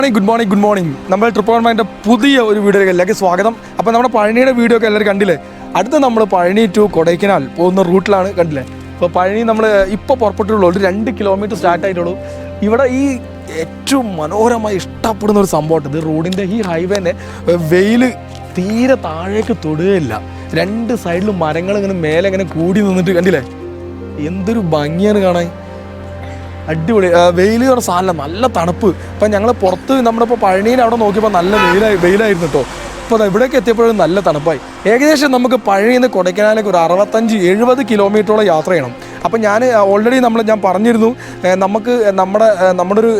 Morning good morning good morning നമ്മൾ ട്രിപ്പോൺമാന്റെ പുതിയ ഒരു വീഡിയോയിലേക്ക് സ്വാഗതം. അപ്പോൾ നമ്മുടെ പഴനിയുടെ വീഡിയോ ഒക്കെ എല്ലാവരും കണ്ടില്ലേ? അടുത്ത നമ്മൾ പഴനി ടു കൊടൈക്കനാൽ പോകുന്ന റൂട്ടിലാണ് കണ്ടില്ലേ? അപ്പോൾ പഴനി നമ്മൾ ഇപ്പോൾ പുറപ്പെട്ടുള്ളൂ ഒരു രണ്ട് കിലോമീറ്റർ സ്റ്റാർട്ട് ആയിട്ടുള്ളൂ. ഇവിടെ ഈ ഏറ്റവും മനോഹരമായി ഇഷ്ടപ്പെടുന്ന ഒരു സംഭവം ഇത് റോഡിന്റെ ഈ ഹൈവേനെ വെയിൽ തീരെ താഴേക്ക് തൊടുകയില്ല. രണ്ട് സൈഡിലും മരങ്ങൾ ഇങ്ങനെ മേലെ ഇങ്ങനെ കൂടി നിന്നിട്ട് കണ്ടില്ലേ? എന്തൊരു ഭംഗിയാണ് കാണാൻ. അടിപൊളി. വെയിൽ പറഞ്ഞ സാധനം നല്ല തണുപ്പ്. ഇപ്പം ഞങ്ങൾ പുറത്ത് നമ്മുടെ ഇപ്പോൾ പഴനിയിൽ അവിടെ നോക്കിയപ്പോൾ നല്ല വെയിലായി വെയിലായിരുന്നു കേട്ടോ ഇപ്പോൾ ഇവിടേക്ക് എത്തിയപ്പോഴും നല്ല തണുപ്പായി. ഏകദേശം നമുക്ക് പഴനിയിൽ നിന്ന് കൊടൈക്കനാലേക്ക് ഒരു അറുപത്തഞ്ച് എഴുപത് കിലോമീറ്ററോളം യാത്ര ചെയ്യണം. അപ്പം ഞാൻ ഓൾറെഡി നമ്മൾ ഞാൻ പറഞ്ഞിരുന്നു നമുക്ക് നമ്മുടെ നമ്മുടെ ഒരു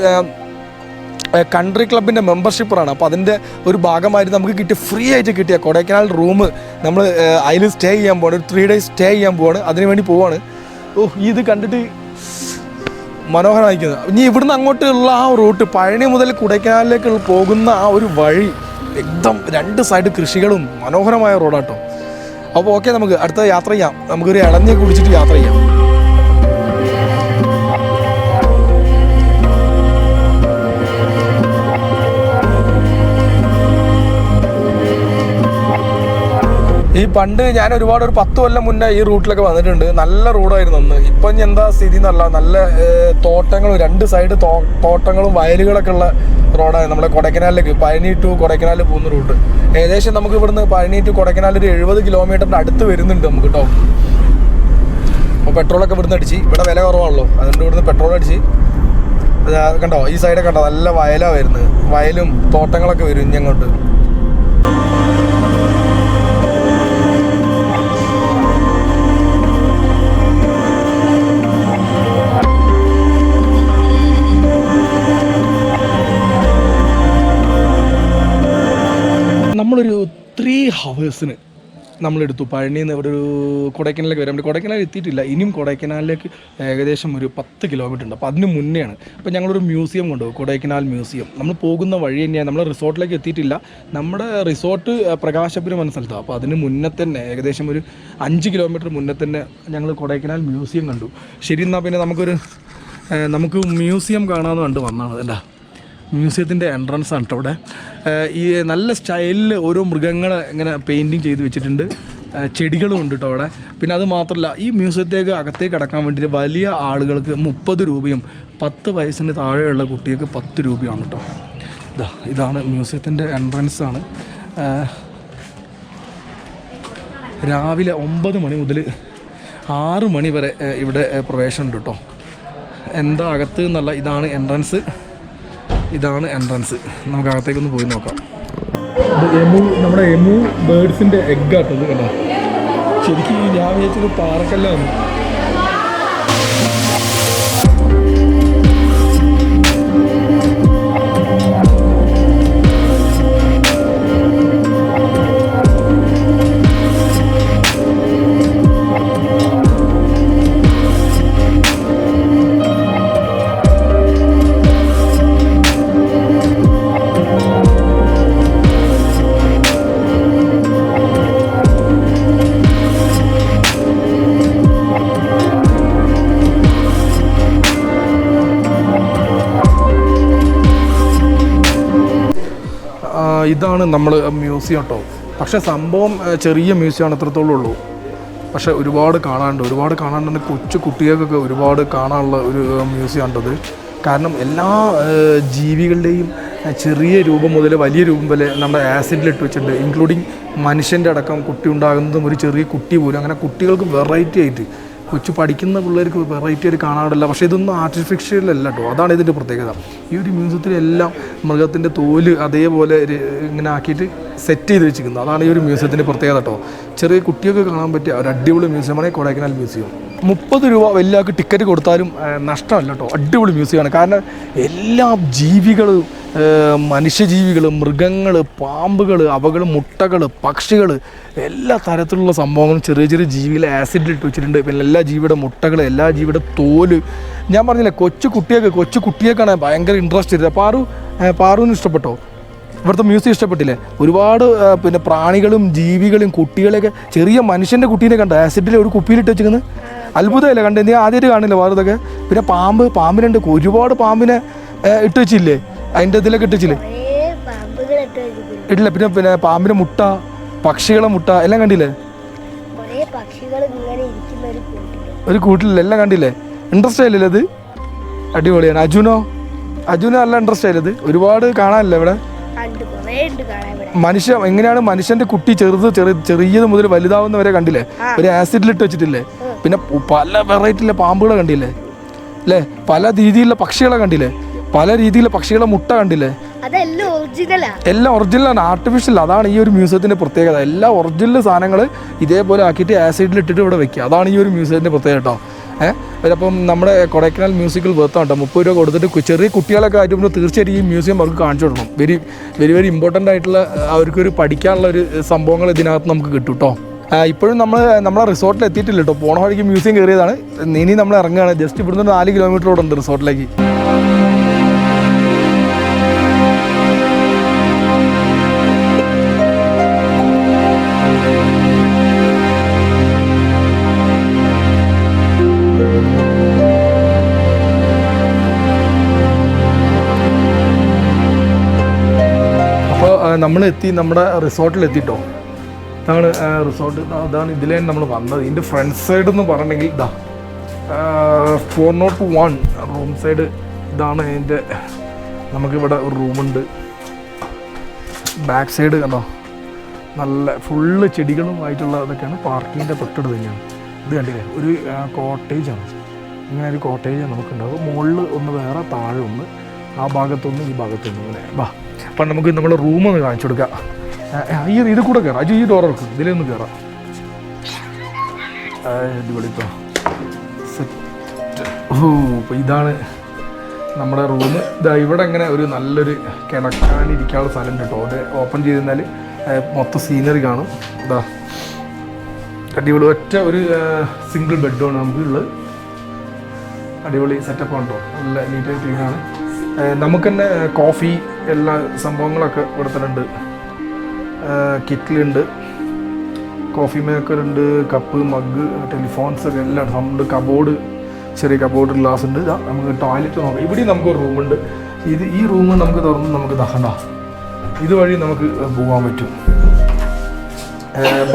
കൺട്രി ക്ലബിന്റെ മെമ്പർഷിപ്പറാണ് അപ്പോൾ അതിന്റെ ഒരു ഭാഗമായിട്ട് നമുക്ക് കിട്ടിയ ഫ്രീ ആയിട്ട് കിട്ടിയ കൊടൈക്കനാൽ റൂം നമ്മൾ അതിൽ സ്റ്റേ ചെയ്യാൻ പോവാണ് ഒരു ത്രീ ഡേയ്സ് സ്റ്റേ ചെയ്യാൻ പോവാണ് അതിനുവേണ്ടി പോവാണ്. ഓ ഇത് കണ്ടിട്ട് മനോഹരമായിരിക്കുന്നത് ഇനി ഇവിടുന്ന് അങ്ങോട്ടുള്ള ആ റൂട്ട് പഴനി മുതൽ കുടയ്ക്കാനിലേക്ക് പോകുന്ന ആ ഒരു വഴി എക്ദം രണ്ട് സൈഡ് കൃഷികളും മനോഹരമായ റോഡാട്ടോ അപ്പോൾ ഓക്കെ നമുക്ക് അടുത്ത യാത്ര ചെയ്യാം. നമുക്കൊരു ഇളഞ്ഞ കുടിച്ചിട്ട് യാത്ര ചെയ്യാം. ഈ പണ്ട് ഞാൻ ഒരുപാട് ഒരു പത്ത് കൊല്ലം മുന്നേ ഈ റൂട്ടിലൊക്കെ വന്നിട്ടുണ്ട്. നല്ല റോഡായിരുന്നു അന്ന്. ഇപ്പം ഇനി എന്താ സ്ഥിതി എന്നല്ല. നല്ല തോട്ടങ്ങളും രണ്ട് സൈഡ് തോട്ടങ്ങളും വയലുകളൊക്കെ ഉള്ള റോഡാണ് നമ്മുടെ കൊടൈക്കനാലിലേക്ക്. പഴനി ടു കൊടൈക്കനാൽ പോകുന്ന റൂട്ട്. ഏകദേശം നമുക്ക് ഇവിടുന്ന് പഴനി ടു കൊടൈക്കനാൽ ഒരു എഴുപത് കിലോമീറ്ററിന്റെ അടുത്ത് വരുന്നുണ്ട് നമുക്ക് കേട്ടോ അപ്പോൾ പെട്രോളൊക്കെ ഇവിടുന്ന് അടിച്ച്. ഇവിടെ വില കുറവാണല്ലോ. അതുകൊണ്ട് ഇവിടുന്ന് പെട്രോൾ അടിച്ച്. കണ്ടോ? ഈ സൈഡൊക്കെ കണ്ടോ? നല്ല വയലാണ് വരുന്നത്. വയലും തോട്ടങ്ങളൊക്കെ വരും ഇനി ഹവേഴ്സിന് നമ്മളെടുത്തു. പഴനിയിൽ നിന്ന് ഇവിടെ ഒരു കൊടൈക്കനാലിലേക്ക് വരാൻ വേണ്ടി കൊടൈക്കനാൽ എത്തിയിട്ടില്ല. ഇനിയും കൊടൈക്കനാലിലേക്ക് ഏകദേശം ഒരു പത്ത് കിലോമീറ്റർ ഉണ്ട്. അപ്പോൾ അതിന് മുന്നെയാണ്. അപ്പോൾ ഞങ്ങളൊരു മ്യൂസിയം കൊണ്ടുപോകും കൊടൈക്കനാൽ മ്യൂസിയം. നമ്മൾ പോകുന്ന വഴി തന്നെയാണ്. നമ്മൾ റിസോർട്ടിലേക്ക് എത്തിയിട്ടില്ല. നമ്മുടെ റിസോർട്ട് പ്രകാശപുരം എന്ന സ്ഥലത്താണ്. അപ്പോൾ അതിന് മുന്നേ തന്നെ ഏകദേശം ഒരു അഞ്ച് കിലോമീറ്റർ മുന്നേ തന്നെ ഞങ്ങൾ കൊടൈക്കനാൽ മ്യൂസിയം കണ്ടു. ശരി എന്നാൽ പിന്നെ നമുക്കൊരു നമുക്ക് മ്യൂസിയം കാണാമെന്ന് കണ്ട് വന്നാണ് അല്ല മ്യൂസിയത്തിന്റെ എൻട്രൻസ് ആണ് കേട്ടോ ഇവിടെ ഈ നല്ല സ്റ്റൈലിൽ ഓരോ മൃഗങ്ങളെ ഇങ്ങനെ പെയിന്റിങ് ചെയ്ത് വെച്ചിട്ടുണ്ട്. ചെടികളും ഉണ്ട് കേട്ടോ അവിടെ. പിന്നെ അത് മാത്രമല്ല ഈ മ്യൂസിയത്തേക്ക് അകത്തേക്ക് കടക്കാൻ വേണ്ടിയിട്ട് വലിയ ആളുകൾക്ക് മുപ്പത് രൂപയും പത്ത് വയസ്സിന് താഴെയുള്ള കുട്ടികൾക്ക് പത്ത് രൂപയാണ് കേട്ടോ ഇതാ ഇതാണ് മ്യൂസിയത്തിന്റെ എൻട്രൻസ് ആണ്. രാവിലെ ഒമ്പത് മണി മുതൽ ആറ് മണി വരെ ഇവിടെ പ്രവേശനമുണ്ട് കേട്ടോ എന്താ അകത്ത് എന്നുള്ള ഇതാണ് എൻട്രൻസ് ഇതാണ് എൻട്രൻസ് നമുക്ക് അകത്തേക്കൊന്ന് പോയി നോക്കാം. എമു നമ്മുടെ എമു ബേഡ്സിന്റെ എഗ് ആട്ടത് കണ്ടോ? ശരിക്കും ഞാൻ വിചാരിച്ചത് പാറക്കല്ലാണ് ഇതാണ് നമ്മൾ മ്യൂസിയം കേട്ടോ. പക്ഷേ സംഭവം ചെറിയ മ്യൂസിയമാണ് എത്രത്തോളം ഉള്ളൂ. പക്ഷേ ഒരുപാട് കാണാനുണ്ട്. ഒരുപാട് കാണാനുണ്ട് കൊച്ചു കുട്ടികൾക്കൊക്കെ ഒരുപാട് കാണാനുള്ള ഒരു മ്യൂസിയം ആണത് കാരണം എല്ലാ ജീവികളുടെയും ചെറിയ രൂപം മുതൽ വലിയ രൂപം വരെ നമ്മുടെ ആസിഡിലിട്ട് വെച്ചിട്ടുണ്ട്. ഇൻക്ലൂഡിങ് മനുഷ്യന്റെ അടക്കം കുട്ടി ഉണ്ടാകുന്നതും ഒരു ചെറിയ കുട്ടി പോലും. അങ്ങനെ കുട്ടികൾക്ക് വെറൈറ്റി ആയിട്ട് കൊച്ചു പഠിക്കുന്ന പിള്ളേർക്ക് വെറൈറ്റി ആയിട്ട് കാണാറില്ല. പക്ഷേ ഇതൊന്നും ആർട്ടിഫിഷ്യൽ അല്ല കേട്ടോ അതാണ് ഇതിന്റെ പ്രത്യേകത. ഈ ഒരു മ്യൂസിയത്തിലെല്ലാം മൃഗത്തിന്റെ തോൽ അതേപോലെ ഇങ്ങനെ ആക്കിയിട്ട് സെറ്റ് ചെയ്ത് വെച്ചിരിക്കുന്നത് അതാണ് ഈ ഒരു മ്യൂസിയത്തിന്റെ പ്രത്യേകത കേട്ടോ ചെറിയ കുട്ടികൾക്ക് കാണാൻ പറ്റിയ ഒരു അടിപൊളി മ്യൂസിയമാണ് കൊടൈക്കനാൽ മ്യൂസിയം. മുപ്പത് രൂപ വലിയക്ക് ടിക്കറ്റ് കൊടുത്താലും നഷ്ടമല്ല കേട്ടോ അടിപൊളി മ്യൂസിയമാണ് കാരണം എല്ലാ ജീവികളും മനുഷ്യജീവികൾ മൃഗങ്ങൾ പാമ്പുകൾ അവകൾ മുട്ടകൾ പക്ഷികൾ എല്ലാ തരത്തിലുള്ള സംഭവങ്ങളും ചെറിയ ചെറിയ ജീവികളെ ആസിഡിലിട്ട് വെച്ചിട്ടുണ്ട്. പിന്നെ എല്ലാ ജീവിയുടെ മുട്ടകൾ എല്ലാ ജീവിയുടെ തോൽ. ഞാൻ പറഞ്ഞില്ലേ കൊച്ചു കുട്ടിയൊക്കെ കൊച്ചു കുട്ടിയൊക്കെയാണ് ഭയങ്കര ഇൻട്രസ്റ്റ് ചെയ്തത് പാറു പാറുവിന് ഇഷ്ടപ്പെട്ടോ? ഇവിടുത്തെ മ്യൂസിയം ഇഷ്ടപ്പെട്ടില്ലേ? ഒരുപാട് പിന്നെ പ്രാണികളും ജീവികളും കുട്ടികളെയൊക്കെ ചെറിയ മനുഷ്യന്റെ കുട്ടീനെ കണ്ട? ആസിഡിൽ ഒരു കുപ്പിയിലിട്ട് വെച്ചിരിക്കുന്നത്. അത്ഭുതമല്ലേ? കണ്ടത് നീ ആദ്യമായിട്ട് കാണില്ല? വേറെ പിന്നെ പാമ്പ് പാമ്പിനുണ്ട് ഒരുപാട് പാമ്പിനെ ഇട്ട് വെച്ചില്ലേ? അതിന്റെ ഇതിലൊക്കെ ഇട്ടിച്ചില്ലേ ഇട്ടില്ല. പിന്നെ പിന്നെ പാമ്പിന്റെ മുട്ട പക്ഷികളെ മുട്ട എല്ലാം കണ്ടില്ലേ? ഒരു കൂട്ടിലില്ല? എല്ലാം കണ്ടില്ലേ? ഇൻട്രസ്റ്റ് ആയില്ലേ അത് അടിപൊളിയാണ്. അജുനോ? അജുനോ നല്ല ഇൻട്രസ്റ്റ് ആയില്ലേ ഇത്? ഒരുപാട് കാണാനില്ല ഇവിടെ? മനുഷ്യ എങ്ങനെയാണ് മനുഷ്യന്റെ കുട്ടി ചെറുത് ചെറു ചെറിയത് മുതൽ വലുതാവുന്നവരെ കണ്ടില്ലേ? ഒരു ആസിഡിലിട്ട് വെച്ചിട്ടില്ലേ? പിന്നെ പല വെറൈറ്റിയിലെ പാമ്പുകളെ കണ്ടില്ലേ? അല്ലേ പല രീതിയിലുള്ള പക്ഷികളെ കണ്ടില്ലേ? പല രീതിയിലെ പക്ഷികളെ മുട്ട കണ്ടില്ലേ? എല്ലാം ഒറിജിനലാണ് ആർട്ടിഫിഷ്യൽ അതാണ് ഈ ഒരു മ്യൂസിയത്തിന്റെ പ്രത്യേകത. എല്ലാ ഒറിജിനൽ സാധനങ്ങൾ ഇതേപോലെ ആക്കിയിട്ട് ആസിഡിൽ ഇട്ടിട്ട് ഇവിടെ വെക്കുക. അതാണ് ഈ ഒരു മ്യൂസിയത്തിന്റെ പ്രത്യേകത കേട്ടോ അപ്പം നമ്മുടെ കൊടൈക്കനാൽ മ്യൂസിക്കിൽ വെർത്താണ് കേട്ടോ മുപ്പത് രൂപ കൊടുത്തിട്ട് ചെറിയ കുട്ടികളൊക്കെ ആയിട്ട് തീർച്ചയായിട്ടും ഈ മ്യൂസിയം അവർക്ക് കാണിച്ചു കൊടുക്കണം. വെരി വെരി വെരി ഇമ്പോർട്ടന്റ് ആയിട്ടുള്ള അവർക്കൊരു പഠിക്കാനുള്ള ഒരു സംഭവങ്ങൾ ഇതിനകത്ത് നമുക്ക് കിട്ടും കേട്ടോ ഇപ്പോഴും നമ്മൾ നമ്മളെ റിസോർട്ടിൽ എത്തിയിട്ടില്ല കേട്ടോ പോണ വഴിക്ക് മ്യൂസിയം കയറിയതാണ്. ഇനി നമ്മൾ ഇറങ്ങുകയാണ്. ജസ്റ്റ് ഇവിടുന്ന് നാല് കിലോമീറ്റർ ഉണ്ട് റിസോർട്ടിലേക്ക് എത്തി നമ്മുടെ റിസോർട്ടിൽ എത്തിട്ടോ ഇതാണ് റിസോർട്ട് അതാണ് ഇതിലേ നമ്മൾ വന്നത്. ഇതിന്റെ ഫ്രണ്ട് സൈഡ് എന്ന് പറഞ്ഞിട്ടുണ്ടെങ്കിൽ ഇതാ four nought one room side ഇതാണ് അതിന്റെ നമുക്കിവിടെ ഒരു റൂമുണ്ട് ബാക്ക് സൈഡ് കണ്ടോ? നല്ല ഫുള്ള് ചെടികളും ആയിട്ടുള്ള ഇതൊക്കെയാണ് പാർക്കിങ്ങിന്റെ തൊട്ടടുത്ത് തന്നെയാണ്. ഇത് കണ്ടില്ലേ? ഒരു കോട്ടേജാണ് ഇങ്ങനെ ഒരു കോട്ടേജ് നമുക്കുണ്ടാവും മുകളിൽ ഒന്ന് വേറെ താഴെ ഒന്ന്. ആ ഭാഗത്തൊന്ന് ഈ ഭാഗത്തൊന്ന്. ഇങ്ങനെ വാ. അപ്പം നമുക്ക് നമ്മുടെ റൂം ഒന്ന് കാണിച്ചു കൊടുക്കാം. ഈ ഇത് കൂടെ കയറാം അജു ഈ ഡോർ ഇറക്കും. ഇതിലൊന്ന് കയറാം അടിപൊളിപ്പോ ഓ ഇതാണ് നമ്മുടെ റൂം ഇതാ ഇവിടെ ഇങ്ങനെ ഒരു നല്ലൊരു കിടക്കാനിരിക്കാനുള്ള സ്ഥലം കേട്ടോ അത് ഓപ്പൺ ചെയ്ത് കഴിഞ്ഞാൽ മൊത്തം സീനറി കാണും. ഇതാ. അടിപൊളി. ഒറ്റ ഒരു സിംഗിൾ ബെഡാണ് നമുക്ക് ഉള്ളത് അടിപൊളി സെറ്റപ്പ് ആണ് കേട്ടോ നല്ല നീറ്റായി ക്ലീനാണ് നമുക്ക് തന്നെ കോഫി എല്ലാ സംഭവങ്ങളൊക്കെ തന്നെ ഉണ്ട് കിറ്റിലുണ്ട് കോഫി മേക്കർ ഉണ്ട് കപ്പ് മഗ് ടെലിഫോൺസ് ഒക്കെ എല്ലാം ഉണ്ട് കബോർഡ് ചെറിയ കബോർഡ് ഗ്ലാസ് ഉണ്ട്. നമുക്ക് ടോയ്ലറ്റ് നോക്കാം. ഇവിടെ നമുക്ക് ഒരു റൂമുണ്ട് ഇത് ഈ റൂം നമുക്ക് തുറന്ന് നമുക്ക് തഹണ്ട ഇതുവഴി നമുക്ക് പോകാൻ പറ്റും.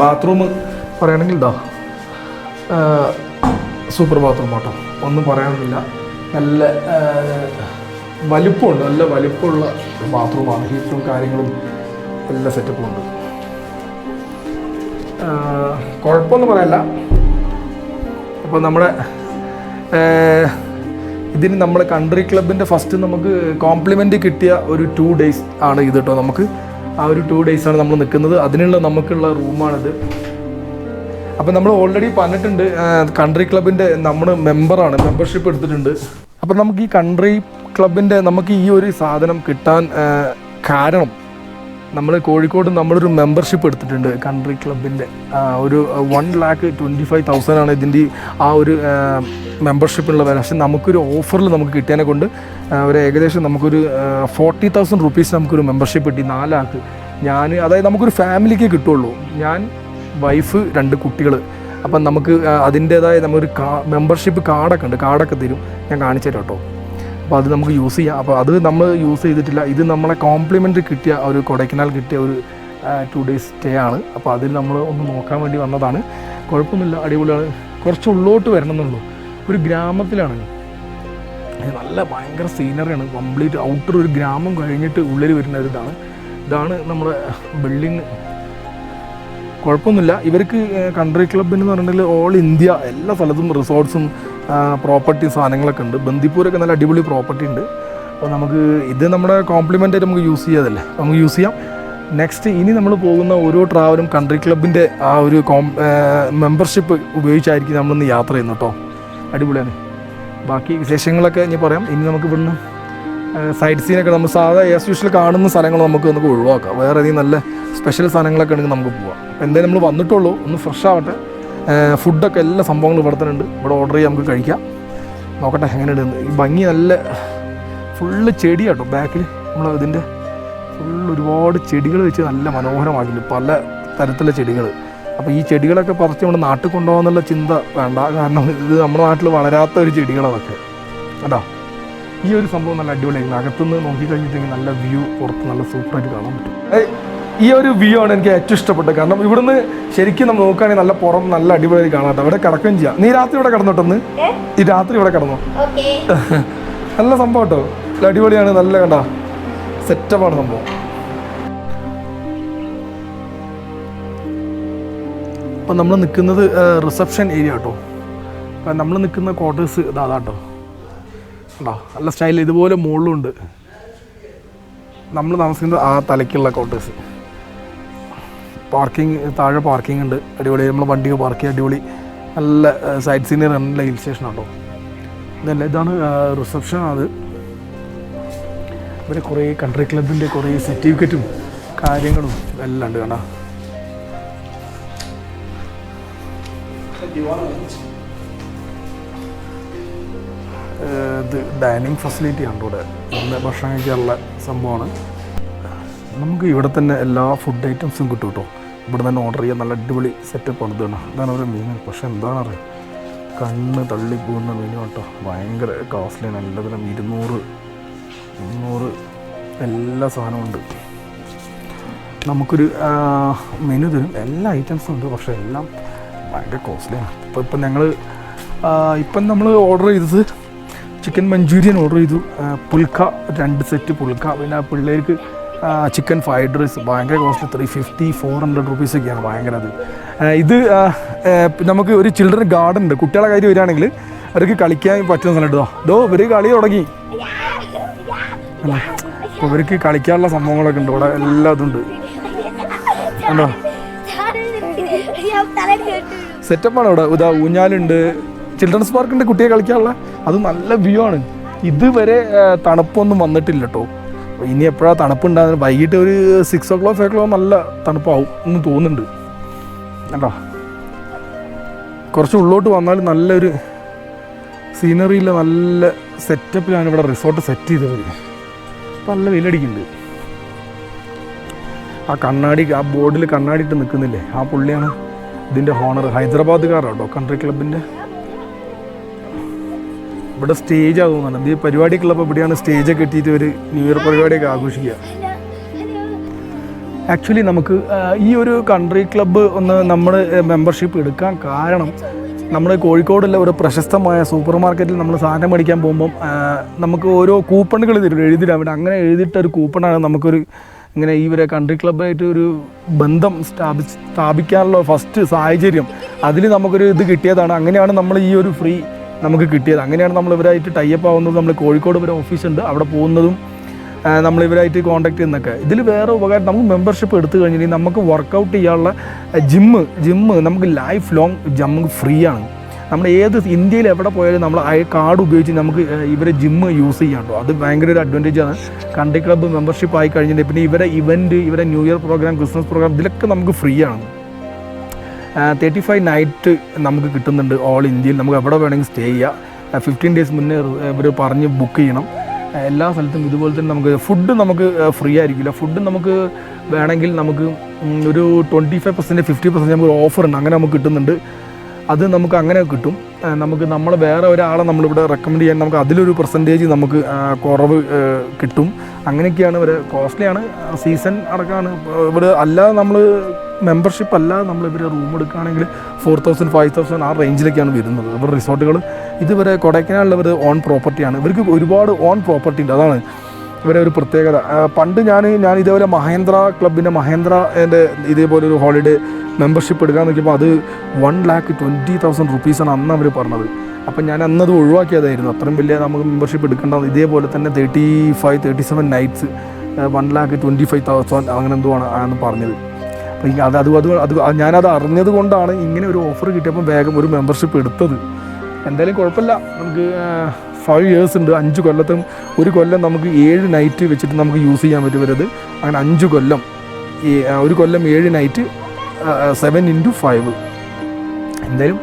ബാത്റൂം പറയുകയാണെങ്കിൽ ഇതാ സൂപ്പർ ബാത്റൂം കേട്ടോ ഒന്നും പറയാനൊന്നുമില്ല. നല്ല വലിപ്പമുണ്ട് നല്ല വലിപ്പമുള്ള ബാത്റൂമാണ്. ഹീറ്ററും കാര്യങ്ങളും എല്ലാ സെറ്റപ്പും ഉണ്ട്. കുഴപ്പമൊന്നും പറയല്ല. അപ്പോൾ നമ്മുടെ ഇതിന് നമ്മുടെ കൺട്രി ക്ലബിന്റെ ഫസ്റ്റ് നമുക്ക് കോംപ്ലിമെന്റ് കിട്ടിയ ഒരു ടു ഡേയ്സ് ആണ് ഇത് കേട്ടോ നമുക്ക്. ആ ഒരു ടു ഡേയ്സ് ആണ് നമ്മൾ നിൽക്കുന്നത് അതിനുള്ള നമുക്കുള്ള റൂമാണിത്. അപ്പം നമ്മൾ ഓൾറെഡി പറഞ്ഞിട്ടുണ്ട് കൺട്രി ക്ലബിന്റെ നമ്മൾ മെമ്പറാണ് മെമ്പർഷിപ്പ് എടുത്തിട്ടുണ്ട്. അപ്പം നമുക്ക് ഈ കൺട്രി ക്ലബിന്റെ നമുക്ക് ഈ ഒരു സാധനം കിട്ടാൻ കാരണം നമ്മൾ കോഴിക്കോട് നമ്മളൊരു മെമ്പർഷിപ്പ് എടുത്തിട്ടുണ്ട് കൺട്രി ക്ലബിന്റെ ഒരു one lakh twenty five thousand ആണ് ഇതിന്റെ ആ ഒരു മെമ്പർഷിപ്പുള്ള വില. പക്ഷെ നമുക്കൊരു ഓഫറിൽ നമുക്ക് കിട്ടിയതിനെ കൊണ്ട് ഒരു ഏകദേശം നമുക്കൊരു ഫോർട്ടി തൗസൻഡ് റുപ്പീസ് നമുക്കൊരു മെമ്പർഷിപ്പ് കിട്ടി നാലാക്ക് ഞാൻ അതായത് നമുക്കൊരു ഫാമിലിക്ക് കിട്ടുള്ളൂ. ഞാൻ വൈഫ് രണ്ട് കുട്ടികൾ അപ്പം നമുക്ക് അതിന്റേതായ നമുക്കൊരു കാ മെമ്പർഷിപ്പ് കാർഡൊക്കെ ഉണ്ട്. കാർഡൊക്കെ തരും. ഞാൻ കാണിച്ചു തരാം കേട്ടോ. അപ്പോൾ അത് നമുക്ക് യൂസ് ചെയ്യാം. അപ്പോൾ അത് നമ്മൾ യൂസ് ചെയ്തിട്ടില്ല. ഇത് നമ്മളെ കോംപ്ലിമെന്ററി കിട്ടിയ ഒരു കൊടൈക്കനാൽ കിട്ടിയ ഒരു ടു ഡേയ്സ് സ്റ്റേ ആണ്. അപ്പോൾ അതിൽ നമ്മൾ ഒന്ന് നോക്കാൻ വേണ്ടി വന്നതാണ്. കുഴപ്പമൊന്നുമില്ല. അടിപൊളിയാണ്. കുറച്ച് ഉള്ളോട്ട് വരണം എന്നുള്ളൂ ഒരു ഗ്രാമത്തിലാണ്. നല്ല ഭയങ്കര സീനറിയാണ് കംപ്ലീറ്റ് ഔട്ടർ ഒരു ഗ്രാമം കഴിഞ്ഞിട്ട് ഉള്ളിൽ വരുന്ന ഒരു ഇതാണ്. ഇതാണ് നമ്മുടെ ബിൽഡിങ് കുഴപ്പമൊന്നുമില്ല. ഇവർക്ക് കൺട്രി ക്ലബിന് എന്ന് പറഞ്ഞിട്ടുണ്ടെങ്കിൽ ഓൾ ഇന്ത്യ എല്ലാ സ്ഥലത്തും റിസോർട്ട്സും പ്രോപ്പർട്ടി സാധനങ്ങളൊക്കെ ഉണ്ട്. ബന്ദിപ്പൂരൊക്കെ നല്ല അടിപൊളി പ്രോപ്പർട്ടി ഉണ്ട്. അപ്പോൾ നമുക്ക് ഇത് നമ്മുടെ കോംപ്ലിമെന്റ് ആയിട്ട് നമുക്ക് യൂസ് ചെയ്യാതല്ലേ നമുക്ക് യൂസ് ചെയ്യാം. നെക്സ്റ്റ് ഇനി നമ്മൾ പോകുന്ന ഓരോ ട്രാവലും കൺട്രി ക്ലബിന്റെ ആ ഒരു കോം മെമ്പർഷിപ്പ് ഉപയോഗിച്ചായിരിക്കും നമ്മളിന്ന് യാത്ര ചെയ്യുന്നത് കേട്ടോ. അടിപൊളിയാണ്. ബാക്കി വിശേഷങ്ങളൊക്കെ ഇനി പറയാം. ഇനി നമുക്ക് ഇവിടുന്ന് സൈഡ് സീനൊക്കെ നമ്മൾ സാധാ ഏസ് യൂഷ്വൽ കാണുന്ന സ്ഥലങ്ങൾ നമുക്ക് നമുക്ക് ഒഴിവാക്കാം. വേറെ ഏതെങ്കിലും നല്ല സ്പെഷ്യൽ സാധനങ്ങളൊക്കെ ഉണ്ടെങ്കിൽ നമുക്ക് പോവാം. എന്തായാലും നമ്മൾ വന്നിട്ടുള്ളൂ. ഒന്ന് ഫ്രഷ് ആവട്ടെ. ഫുഡൊക്കെ എല്ലാ സംഭവങ്ങളും ഇവിടെ തന്നെ ഉണ്ട്. ഇവിടെ ഓർഡർ ചെയ്യാം നമുക്ക് കഴിക്കാം. നോക്കട്ടെ എങ്ങനെയുണ്ട് ഈ ഭംഗി നല്ല ഫുള്ള് ചെടിയാട്ടോ ബാക്കിൽ നമ്മൾ ഇതിന്റെ ഫുള്ള് ഒരുപാട് ചെടികൾ വെച്ച് നല്ല മനോഹരമാക്കിയിട്ടുണ്ട് പല തരത്തിലുള്ള ചെടികൾ അപ്പോൾ ഈ ചെടികളൊക്കെ പറിച്ച് നമ്മുടെ നാട്ടിൽ കൊണ്ടുപോകാന്നുള്ള ചിന്ത വേണ്ട. കാരണം ഇത് നമ്മുടെ നാട്ടിൽ വളരാത്ത ഒരു ചെടികളതൊക്കെ കേട്ടോ ഈ ഒരു സംഭവം നല്ല അടിപൊളിയായിരുന്നു. അകത്തുനിന്ന് നോക്കി കഴിഞ്ഞിട്ടുണ്ടെങ്കിൽ നല്ല വ്യൂ പുറത്ത് നല്ല സൂപ്പറായിട്ട് കാണാൻ പറ്റും. ഈ ഒരു വ്യൂ ആണ് എനിക്ക് ഏറ്റവും ഇഷ്ടപ്പെട്ടത്. കാരണം ഇവിടുന്ന് ശരിക്കും നമ്മൾ നോക്കുകയാണെങ്കിൽ നല്ല പുറം നല്ല അടിപൊളി കാണാം അവിടെ ഇവിടെ കിടക്കുകയും ചെയ്യാം. നീ രാത്രി ഇവിടെ കിടന്നോട്ടൊന്ന് ഈ രാത്രി ഇവിടെ കിടന്നു? നല്ല സംഭവം കേട്ടോ. നല്ല അടിപൊളിയാണ് നല്ല കണ്ട. സെറ്റപ്പാണ് സംഭവം. അപ്പം നമ്മൾ നിൽക്കുന്നത് റിസപ്ഷൻ ഏരിയ കേട്ടോ. അപ്പം നമ്മൾ നിൽക്കുന്ന ക്വാർട്ടേഴ്സ് ഇതാ കേട്ടോ. കണ്ടോ? നല്ല സ്റ്റൈൽ ഇതുപോലെ മുകളിലുണ്ട്. നമ്മൾ താമസിക്കുന്നത് ആ തലയ്ക്കുള്ള ക്വാർട്ടേഴ്സ് പാർക്കിംഗ് താഴെ പാർക്കിംഗ് ഉണ്ട്. അടിപൊളി. നമ്മൾ വണ്ടിയൊക്കെ പാർക്ക് ചെയ്യുക അടിപൊളി. നല്ല സൈറ്റ് സീനിയർ നല്ല ഹിൽ സ്റ്റേഷൻ ഉണ്ടോ ഇതല്ല? ഇതാണ് റിസപ്ഷൻ അത്. ഇവർ കുറേ കൺട്രി ക്ലബിന്റെ കുറേ സർട്ടിഫിക്കറ്റും കാര്യങ്ങളും എല്ലാം ഉണ്ട് കേട്ടോ ഇത് ഡൈനിങ് ഫെസിലിറ്റി ആണ് ഇവിടെ. നല്ല ഭക്ഷണം കഴിക്കാനുള്ള സംഭവമാണ്. നമുക്ക് ഇവിടെ തന്നെ എല്ലാ ഫുഡ് ഐറ്റംസും കിട്ടും കേട്ടോ ഇവിടെ തന്നെ ഓർഡർ ചെയ്യാൻ നല്ല അടിപൊളി സെറ്റപ്പാണ് ഇതാണ് ഇതാണ് അവരുടെ മീൻ. പക്ഷെ എന്താണ് അറിയാം കണ്ണ് തള്ളിപ്പോകുന്ന മീനും കേട്ടോ. ഭയങ്കര കോസ്റ്റ്ലിയാണ് എല്ലാത്തിനും ഇരുന്നൂറ് മുന്നൂറ് എല്ലാ സാധനവും ഉണ്ട്. നമുക്കൊരു മെനു തരും. എല്ലാ ഐറ്റംസും ഉണ്ട്. പക്ഷേ എല്ലാം ഭയങ്കര കോസ്റ്റ്ലിയാണ് ഇപ്പോൾ ഇപ്പം ഞങ്ങൾ ഇപ്പം നമ്മൾ ഓർഡർ ചെയ്തത് ചിക്കൻ മഞ്ചൂരിയൻ ഓർഡർ ചെയ്തു. പുൽക്ക രണ്ട് സെറ്റ് പുൽക്ക. പിന്നെ പിള്ളേർക്ക് ചിക്കൻ ഫ്രൈഡ് റൈസ് ഭയങ്കര cost three fifty four hundred റുപ്പീസൊക്കെയാണ് ഭയങ്കര അത് ഇത് നമുക്ക് ഒരു ചിൽഡ്രൻ ഗാർഡൻ ഉണ്ട്. കുട്ടികളെ കാര്യം വരികയാണെങ്കിൽ അവർക്ക് കളിക്കാൻ പറ്റുന്ന സ്ഥലം ഇതോ ഇതോ ഇവർ കളി തുടങ്ങി. അപ്പോൾ ഇവർക്ക് കളിക്കാനുള്ള സംഭവങ്ങളൊക്കെ ഉണ്ട്. ഇവിടെ എല്ലാം ഇതുണ്ട്. ഉണ്ടോ കേട്ടു സെറ്റപ്പാണ് ഇവിടെ. ഇതാ ഊഞ്ഞാലുണ്ട്. ചിൽഡ്രൻസ് പാർക്കുണ്ട് കുട്ടിയെ കളിക്കാനുള്ള. അത് നല്ല വ്യൂ ആണ്. ഇതുവരെ തണുപ്പൊന്നും വന്നിട്ടില്ല കേട്ടോ ഇനി എപ്പോഴാണ് തണുപ്പുണ്ടാകുന്നത്? വൈകിട്ട് ഒരു six o'clock five clock നല്ല തണുപ്പാവും എന്ന് തോന്നുന്നുണ്ട്. കേട്ടോ കുറച്ച് ഉള്ളോട്ട് വന്നാൽ നല്ലൊരു സീനറിയിൽ നല്ല സെറ്റപ്പിലാണ് ഇവിടെ റിസോർട്ട് സെറ്റ് ചെയ്തവർ നല്ല വെയിലടിക്കുന്നുണ്ട്. ആ കണ്ണാടി ആ ബോർഡിൽ കണ്ണാടി ഇട്ട് നിൽക്കുന്നില്ലേ ആ പുള്ളിയാണ് ഇതിന്റെ ഹോണർ ഹൈദരാബാദുകാരാണ് കേട്ടോ കൺട്രി ക്ലബിന്റെ ഇവിടെ സ്റ്റേജ് തോന്നുന്നുണ്ട് ഈ ക്ലബ്ബ് ഇവിടെയാണ് സ്റ്റേജൊക്കെ കെട്ടിയിട്ട് ഒരു ന്യൂ ഇയർ പരിപാടിയൊക്കെ ആഘോഷിക്കുക. ആക്ച്വലി നമുക്ക് ഈ ഒരു കൺട്രി ക്ലബ്ബ് ഒന്ന് നമ്മൾ മെമ്പർഷിപ്പ് എടുക്കാൻ കാരണം നമ്മൾ കോഴിക്കോടുള്ള ഒരു പ്രശസ്തമായ സൂപ്പർ മാർക്കറ്റിൽ നമ്മൾ സാധനം മേടിക്കാൻ പോകുമ്പം നമുക്ക് ഓരോ കൂപ്പണുകൾ തരും എഴുതിയിടാൻ അവിടെ അങ്ങനെ എഴുതിയിട്ട ഒരു കൂപ്പണാണ് നമുക്കൊരു ഇങ്ങനെ ഈ ഒരു കൺട്രി ക്ലബ്ബായിട്ട് ഒരു ബന്ധം സ്ഥാപി സ്ഥാപിക്കാനുള്ള ഫസ്റ്റ് സാഹചര്യം. അതിൽ നമുക്കൊരു ഇത് കിട്ടിയതാണ്. അങ്ങനെയാണ് നമ്മൾ ഈ ഒരു ഫ്രീ നമുക്ക് കിട്ടിയത്. അങ്ങനെയാണ് നമ്മൾ ഇവരായിട്ട് ടൈപ്പ് ആവുന്നത്. നമ്മൾ കോഴിക്കോട് ഒരു ഓഫീസുണ്ട് അവിടെ പോകുന്നതും നമ്മൾ ഇവരായിട്ട് കോൺടാക്ട് ചെയ്യുന്നൊക്കെ. ഇതിൽ വേറെ ഉപകാരം നമുക്ക് മെമ്പർഷിപ്പ് എടുത്തു കഴിഞ്ഞിട്ടുണ്ടെങ്കിൽ നമുക്ക് വർക്കൗട്ട് ചെയ്യാനുള്ള ജിമ്മ് ജിമ്മ് നമുക്ക് ലൈഫ് ലോങ് നമുക്ക് ഫ്രീ ആണ്. നമ്മൾ ഏത് ഇന്ത്യയിൽ എവിടെ പോയാലും നമ്മൾ ആ കാർഡ് ഉപയോഗിച്ച് നമുക്ക് ഇവരെ ജിമ്മ് യൂസ് ചെയ്യാണ്ടോ അത് ഭയങ്കര ഒരു അഡ്വാന്റേജ് ആണ്. കണ്ടി ക്ലബ്ബ് മെമ്പർഷിപ്പ് ആയി കഴിഞ്ഞിട്ട് പിന്നെ ഇവരെ ഇവന്റ് ഇവരെ new year programme Christmas programme ഇതിലൊക്കെ നമുക്ക് ഫ്രീ ആണ്. തേർട്ടി ഫൈവ് നൈറ്റ് നമുക്ക് കിട്ടുന്നുണ്ട് ഓൾ ഇന്ത്യയിൽ. നമുക്ക് എവിടെ വേണമെങ്കിൽ സ്റ്റേ ചെയ്യാം. ഫിഫ്റ്റീൻ ഡേയ്സ് മുന്നേ ഇവർ പറഞ്ഞ് ബുക്ക് ചെയ്യണം. എല്ലാ സ്ഥലത്തും ഇതുപോലെ തന്നെ നമുക്ക് ഫുഡ് നമുക്ക് ഫ്രീ ആയിരിക്കില്ല. ഫുഡ് നമുക്ക് വേണമെങ്കിൽ നമുക്ക് ഒരു twenty five percent fifty percent നമുക്ക് ഓഫർ ഉണ്ട്. അങ്ങനെ നമുക്ക് കിട്ടുന്നുണ്ട്. അത് നമുക്ക് അങ്ങനെ കിട്ടും. നമുക്ക് നമ്മൾ വേറെ ഒരാളെ നമ്മളിവിടെ റെക്കമെൻഡ് ചെയ്യാൻ നമുക്ക് അതിലൊരു പെർസെന്റേജ് നമുക്ക് കുറവ് കിട്ടും. അങ്ങനെയൊക്കെയാണ് ഇവർ കോസ്റ്റ്ലിയാണ് സീസൺ അടക്കമാണ് ഇവിടെ അല്ലാതെ നമ്മൾ മെമ്പർഷിപ്പ് അല്ലാതെ നമ്മൾ ഇവർ റൂം എടുക്കുകയാണെങ്കിൽ ഫോർ തൗസൻഡ് ഫൈവ് തൗസൻഡ് ആ റേഞ്ചിലേക്കാണ് വരുന്നത്. ഇവർ റിസോർട്ടുകൾ ഇതുവരെ കൊടൈക്കനാലിൽ ഇവർ ഓൺ പ്രോപ്പർട്ടിയാണ് ഇവർക്ക് ഒരുപാട് ഓൺ പ്രോപ്പർട്ടി ഉണ്ട്. അതാണ് ഇവരെ ഒരു പ്രത്യേകത. പണ്ട് ഞാൻ ഞാൻ ഇതേപോലെ മഹേന്ദ്ര ക്ലബിന്റെ മഹേന്ദ്ര എന്റെ ഇതേപോലെ ഒരു ഹോളിഡേ മെമ്പർഷിപ്പ് എടുക്കാൻ നോക്കിയപ്പോൾ അത് വൺ ലാക്ക് ട്വന്റി തൗസൻഡ് റുപ്പീസാണ് അന്ന് അവർ പറഞ്ഞത്. അപ്പം ഞാൻ അന്നത് ഒഴിവാക്കിയതായിരുന്നു. അത്രയും വലിയ നമുക്ക് മെമ്പർഷിപ്പ് എടുക്കേണ്ട ഇതേപോലെ തന്നെ thirty five thirty seven nights one lakh twenty five thousand അങ്ങനെ എന്തോ ആണ് ആണെന്ന് പറഞ്ഞത്. അപ്പം അത് അത് അത് അത് ഞാനത് അറിഞ്ഞത് കൊണ്ടാണ് ഇങ്ങനെ ഒരു ഓഫർ കിട്ടിയപ്പോൾ വേഗം ഒരു മെമ്പർഷിപ്പ് എടുത്തത്. എന്തായാലും കുഴപ്പമില്ല. നമുക്ക് ഫൈവ് ഇയേഴ്സ് ഉണ്ട് അഞ്ച് കൊല്ലത്തും. ഒരു കൊല്ലം നമുക്ക് ഏഴ് നൈറ്റ് വെച്ചിട്ട് നമുക്ക് യൂസ് ചെയ്യാൻ പറ്റും വരുന്നത് അങ്ങനെ അഞ്ച് കൊല്ലം. ഒരു കൊല്ലം ഏഴ് നൈറ്റ് സെവൻ ഇന്റു ഫൈവ് എന്തായാലും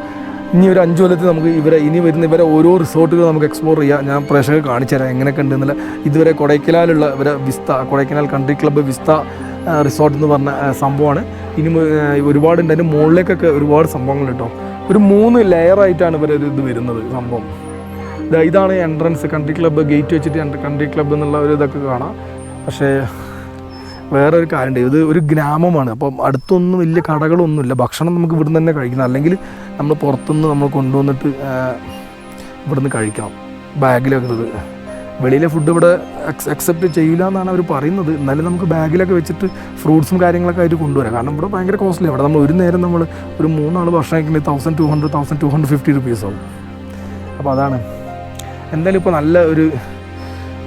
ഇനി ഒരു അഞ്ച് കൊല്ലത്തിൽ നമുക്ക് ഇവരെ ഇനി വരുന്ന ഇവരെ ഓരോ റിസോർട്ടുകൾ നമുക്ക് എക്സ്പ്ലോർ ചെയ്യാം. ഞാൻ പ്രേക്ഷകർ കാണിച്ചു തരാം എങ്ങനെയൊക്കെ ഉണ്ടെന്നില്ല ഇതുവരെ കൊടൈക്കനാലുള്ള ഇവരെ Vista Kodaikanal country club Vista resort എന്ന് പറഞ്ഞ സംഭവമാണ്. ഇനി ഒരുപാടുണ്ട്. അതിന്റെ മുകളിലേക്കൊക്കെ ഒരുപാട് സംഭവങ്ങൾ കിട്ടും. ഒരു മൂന്ന് ലെയറായിട്ടാണ് ഇവരൊരു ഇവരെ ഇത് വരുന്നത് സംഭവം. ഇതാണ് എൻട്രൻസ് കൺട്രി ക്ലബ്ബ് ഗേറ്റ് വെച്ചിട്ട് കൺട്രി ക്ലബ്ബ് എന്നുള്ള ഒരു ഇതൊക്കെ കാണാം. പക്ഷേ വേറൊരു കാര്യമുണ്ട്. ഇത് ഒരു ഗ്രാമമാണ്. അപ്പം അടുത്തൊന്നും വലിയ കടകളൊന്നുമില്ല. ഭക്ഷണം നമുക്ക് ഇവിടുന്ന് തന്നെ കഴിക്കണം. അല്ലെങ്കിൽ നമ്മൾ പുറത്തുനിന്ന് നമ്മൾ കൊണ്ടുവന്നിട്ട് ഇവിടുന്ന് കഴിക്കണം. ബാഗിലൊക്കെ ഇത്. വെളിയിലെ ഫുഡ് ഇവിടെ അക്സെപ്റ്റ് ചെയ്യില്ല എന്നാണ് അവർ പറയുന്നത്. എന്നാലും നമുക്ക് ബാഗിലൊക്കെ വെച്ചിട്ട് ഫ്രൂട്ട്സും കാര്യങ്ങളൊക്കെ ആയിട്ട് കൊണ്ടുവരാം. കാരണം ഇവിടെ ഭയങ്കര കോസ്റ്റ്ലി അവിടെ നമ്മൾ ഒരു നേരം നമ്മൾ ഒരു മൂന്നാൾ ഭക്ഷണം കഴിക്കുന്നത് thousand two hundred thousand two hundred fifty rupees ആവും. അപ്പോൾ അതാണ്. എന്തായാലും ഇപ്പോൾ നല്ല ഒരു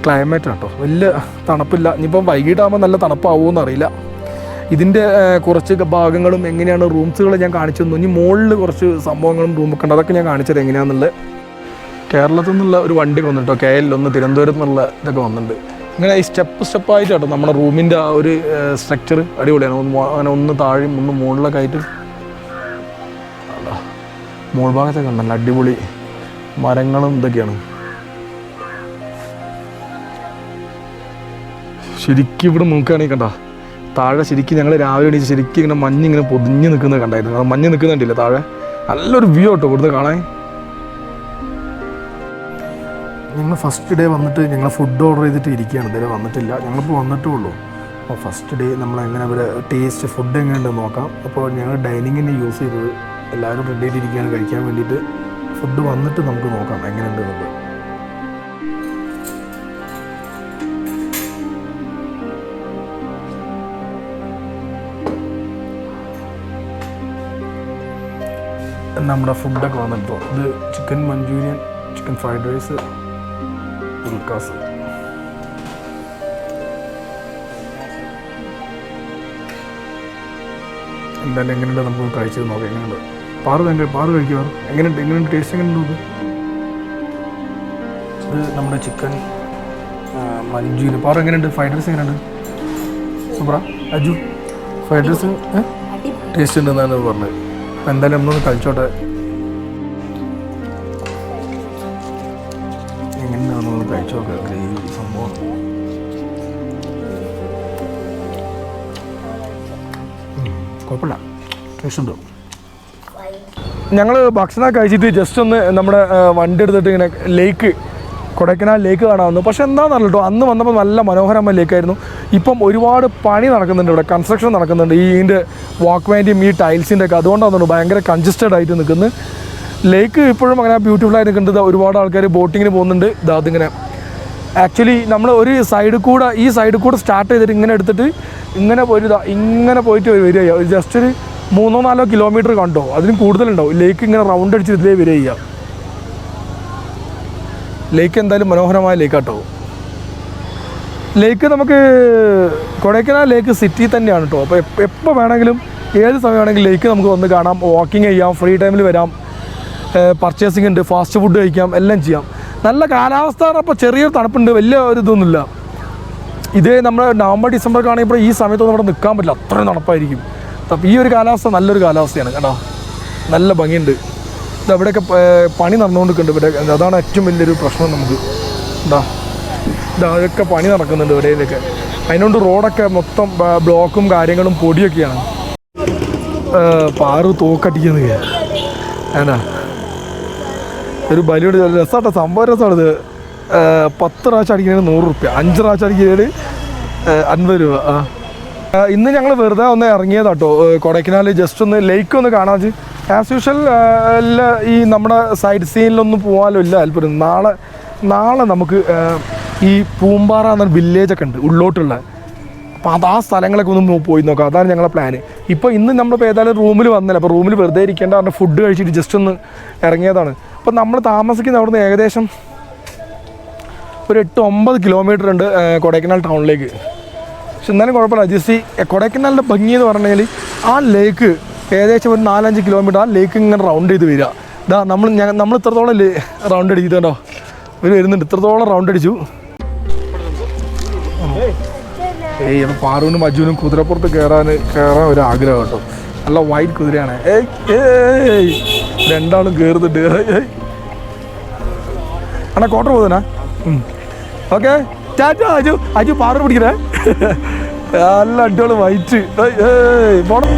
ക്ലൈമറ്റ് കേട്ടോ വലിയ തണുപ്പില്ല. ഇനിയിപ്പം വൈകിട്ടാകുമ്പോൾ നല്ല തണുപ്പാവുമെന്ന് അറിയില്ല ഇതിന്റെ കുറച്ച് ഭാഗങ്ങളും എങ്ങനെയാണ് റൂംസുകൾ ഞാൻ കാണിച്ചു തന്നു. ഇനി മുകളിൽ കുറച്ച് സംഭവങ്ങളും റൂമൊക്കെ ഉണ്ട്. അതൊക്കെ ഞാൻ കാണിച്ചത് എങ്ങനെയാണെന്നുള്ളത് കേരളത്തിൽ നിന്നുള്ള ഒരു വണ്ടി വന്നിട്ടോ കെ എൽ ഒന്ന് തിരുവനന്തപുരത്ത് നിന്നുള്ള ഇതൊക്കെ വന്നിട്ടുണ്ട്. ഇങ്ങനെ ഈ സ്റ്റെപ്പ് സ്റ്റെപ്പായിട്ട് കേട്ടോ നമ്മുടെ റൂമിന്റെ ആ ഒരു സ്ട്രക്ചർ അടിപൊളിയാണ്. അങ്ങനെ ഒന്ന് താഴെയും ഒന്ന് മുകളിലൊക്കെ ആയിട്ട്. മോൾ ഭാഗത്തൊക്കെ ഉണ്ടല്ലോ അടിപൊളി മരങ്ങളും ഇതൊക്കെയാണ്. ശരിക്കും ഇവിടെ നോക്കുകയാണെങ്കിൽ കണ്ട താഴെ ശരിക്കും ഞങ്ങൾ രാവിലെ എണീച്ച് ശരിക്കും ഇങ്ങനെ മഞ്ഞ് ഇങ്ങനെ പൊതിഞ്ഞ് നിൽക്കുന്നത് കണ്ടായിരുന്നു. മഞ്ഞ് നിൽക്കുന്നുണ്ടല്ലേ താഴെ? നല്ലൊരു വ്യൂ കേട്ടോ ഇവിടുന്ന് കാണാൻ. ഞങ്ങൾ ഫസ്റ്റ് ഡേ വന്നിട്ട് ഞങ്ങൾ ഫുഡ് ഓർഡർ ചെയ്തിട്ട് ഇരിക്കുകയാണ്. ഇതുവരെ വന്നിട്ടില്ല. ഞങ്ങളിപ്പോൾ വന്നിട്ടേ ഉള്ളൂ. അപ്പോൾ ഫസ്റ്റ് ഡേ നമ്മൾ എങ്ങനെ അവരെ ടേസ്റ്റ് ഫുഡ് എങ്ങനെയുണ്ടെന്ന് നോക്കാം. അപ്പോൾ ഞങ്ങൾ ഡൈനിങ്ങിന് യൂസ് ചെയ്തത് എല്ലാവരും റെഡി ആയിട്ടിരിക്കുകയാണ്. കഴിക്കാൻ വേണ്ടിയിട്ട് ഫുഡ് വന്നിട്ട് നമുക്ക് നോക്കാം എങ്ങനെയുണ്ടെന്നുള്ളത് നമ്മുടെ ഫുഡൊക്കെ വന്നിട്ടോ ഇത് chicken Manchurian chicken fried rice ഉൽക്കാസ് എന്തായാലും എങ്ങനെയുണ്ട്? നമുക്ക് കഴിച്ചത് നോക്കാം. എങ്ങനെയുണ്ട്? പാറ് തന്നെ പാറ് കഴിക്കുക എങ്ങനെയുണ്ട്? എങ്ങനെയുണ്ട്? ടേസ്റ്റ് എങ്ങനെയുണ്ട് ഇത് നമ്മുടെ ചിക്കൻ മഞ്ചൂരിയൻ പാറ് എങ്ങനെയുണ്ട്? ഫ്രൈഡ് റൈസ് എങ്ങനെയുണ്ട്? സൂപ്പറാ. അജു ഫ്രൈഡ് റൈസ് ടേസ്റ്റ് ഉണ്ടെന്നാണ് പറഞ്ഞത്. അപ്പം എന്തായാലും നമ്മളൊന്ന് കഴിച്ചോട്ടെ എങ്ങനെയാണെന്നൊന്ന് കഴിച്ചു നോക്കാം ഈ സംഭവം. കുഴപ്പമില്ല. ടേസ്റ്റ് ഉണ്ട്? ഞങ്ങൾ ഭക്ഷണം കഴിച്ചിട്ട് ജസ്റ്റ് ഒന്ന് നമ്മുടെ വണ്ടി എടുത്തിട്ട് ഇങ്ങനെ ലേക്ക് കൊടൈക്കനാൽ ലേക്ക് കാണാൻ വന്നു പക്ഷെ എന്താണെന്ന് കേട്ടോ അന്ന് വന്നപ്പോൾ നല്ല മനോഹരമായ ലേക്കായിരുന്നു ഇപ്പം ഒരുപാട് പണി നടക്കുന്നുണ്ട് ഇവിടെ കൺസ്ട്രക്ഷൻ നടക്കുന്നുണ്ട്. ഈ ഇതിന്റെ വാക്ക് വേണ്ടിയും ഈ ടൈൽസിന്റെ ഒക്കെ അതുകൊണ്ടാണ് ഭയങ്കര കൺജസ്റ്റഡ് ആയിട്ട് നിൽക്കുന്നത്. ലേക്ക് ഇപ്പോഴും അങ്ങനെ ബ്യൂട്ടിഫുൾ ആയിട്ട് നിൽക്കുന്നത് ഒരുപാട് ആൾക്കാർ ബോട്ടിങ്ങിന് പോകുന്നുണ്ട്. ഇതാ അതിങ്ങനെ ആക്ച്വലി നമ്മൾ ഒരു സൈഡിൽ കൂടെ ഈ സൈഡിൽ കൂടെ സ്റ്റാർട്ട് ചെയ്തിട്ട് ഇങ്ങനെ എടുത്തിട്ട് ഇങ്ങനെ പോയിട്ട് ഇങ്ങനെ പോയിട്ട് വരിക ജസ്റ്റ് ഒരു മൂന്നോ നാലോ കിലോമീറ്റർ കണ്ടോ? അതിലും കൂടുതലുണ്ടാവും. ലേക്ക് ഇങ്ങനെ റൗണ്ട് അടിച്ച് ഇതിലേ വരിക ലേക്ക് എന്തായാലും മനോഹരമായ ലേക്ക് കേട്ടോ ലേക്ക് നമുക്ക് കൊടൈക്കനാൽ ലേക്ക് സിറ്റി തന്നെയാണ് കേട്ടോ അപ്പോൾ എപ്പോൾ വേണമെങ്കിലും ഏത് സമയം വേണമെങ്കിലും ലേക്ക് നമുക്ക് വന്ന് കാണാം. വാക്കിംഗ് ചെയ്യാം ഫ്രീ ടൈമിൽ വരാം. പർച്ചേസിംഗ് ഉണ്ട് ഫാസ്റ്റ് ഫുഡ് കഴിക്കാം എല്ലാം ചെയ്യാം. നല്ല കാലാവസ്ഥ അപ്പോൾ ചെറിയൊരു തണുപ്പുണ്ട് വലിയ ഒരു ഇതൊന്നുമില്ല. ഇതേ നമ്മൾ നവംബർ ഡിസംബർ കാണുമ്പോൾ ഈ സമയത്തൊന്നും അവിടെ നിൽക്കാൻ പറ്റില്ല. അത്രയും തണുപ്പായിരിക്കും. അപ്പം ഈ ഒരു കാലാവസ്ഥ നല്ലൊരു കാലാവസ്ഥയാണ് കേട്ടോ. നല്ല ഭംഗിയുണ്ട്. ഇത് അവിടെയൊക്കെ പണി നടന്നുകൊണ്ടിരിക്കുന്നുണ്ട് ഇവിടെ അതാണ് ഏറ്റവും വലിയൊരു പ്രശ്നം നമുക്ക്. എന്താ ഇതൊക്കെ പണി നടക്കുന്നുണ്ട് ഇവിടെയൊക്കെ അതിനോണ്ട് റോഡൊക്കെ മൊത്തം ബ്ലോക്കും കാര്യങ്ങളും പൊടിയൊക്കെയാണ്. പാറു തോക്കടിക്കുന്നത് എന്നാ ഒരു ബലിയുടെ രസമാട്ടോ സംഭവം രസമാണ് ഇത്. ഏ, പത്ത് പ്രാവശ്യം അടിക്കുന്നതിന് നൂറ് റുപ്യ. അഞ്ച് പ്രാവശ്യം അടിക്കുന്നതിന് അൻപത് രൂപ. ആ. ഇന്ന് ഞങ്ങൾ വെറുതെ ഒന്ന് ഇറങ്ങിയതാട്ടോ. കൊടൈക്കനാൽ ജസ്റ്റ് ഒന്ന് ലേക്ക് ഒന്ന് കാണാൻ ആസ് യൂഷ്വൽ ഈ നമ്മുടെ സൈഡ് സീനിലൊന്നും പോകാനോ ഇല്ല താല്പര്യം നാളെ നാളെ നമുക്ക് ഈ പൂമ്പാറ വില്ലേജ് വില്ലേജൊക്കെ ഉണ്ട് ഉള്ളോട്ടുള്ള. അപ്പോൾ അത് ആ സ്ഥലങ്ങളൊക്കെ ഒന്ന് പോയി നോക്കാം. അതാണ് ഞങ്ങളുടെ പ്ലാന് ഇപ്പോൾ ഇന്ന് നമ്മളിപ്പോൾ ഏതായാലും റൂമിൽ വന്നില്ല അപ്പോൾ റൂമിൽ വെറുതെ ഇരിക്കേണ്ട പറഞ്ഞ ഫുഡ് കഴിച്ചിട്ട് ജസ്റ്റ് ഒന്ന് ഇറങ്ങിയതാണ്. അപ്പോൾ നമ്മൾ താമസിക്കുന്ന അവിടുന്ന് ഏകദേശം ഒരു എട്ട് ഒമ്പത് കിലോമീറ്റർ ഉണ്ട് കൊടൈക്കനാൽ ടൗണിലേക്ക് പക്ഷെ എന്നാലും കുഴപ്പമില്ല. ജസ്റ്റ് കൊടൈക്കനാലിന്റെ ഭംഗി എന്ന് പറഞ്ഞു കഴിഞ്ഞാൽ ആ ലേക്ക് ഏകദേശം ഒരു നാലഞ്ച് കിലോമീറ്റർ ആ ലേക്ക് ഇങ്ങനെ റൗണ്ട് ചെയ്ത് വരിക. ഇതാ നമ്മൾ ഞങ്ങൾ നമ്മൾ ഇത്രത്തോളം റൗണ്ട് അടിക്കുന്നുണ്ടോ? ഇവർ വരുന്നുണ്ട്. ഇത്രത്തോളം റൗണ്ട് അടിച്ചു. ഏയ് അപ്പം പാറുവിനും മജുവിനും കുതിരപ്പുറത്ത് കയറാൻ കയറാൻ ഒരു ആഗ്രഹം കേട്ടോ. നല്ല വൈറ്റ് കുതിരയാണ്. ഏയ് രണ്ടാളും കയറുന്നുണ്ട് അണ കോട്ട പോകുന്നതിനാ ഓക്കെ. ചാറ്റോ അജു അജു പാറു പിടിക്കണേ. നല്ല അടിപൊളി വൈറ്റ് പോണം.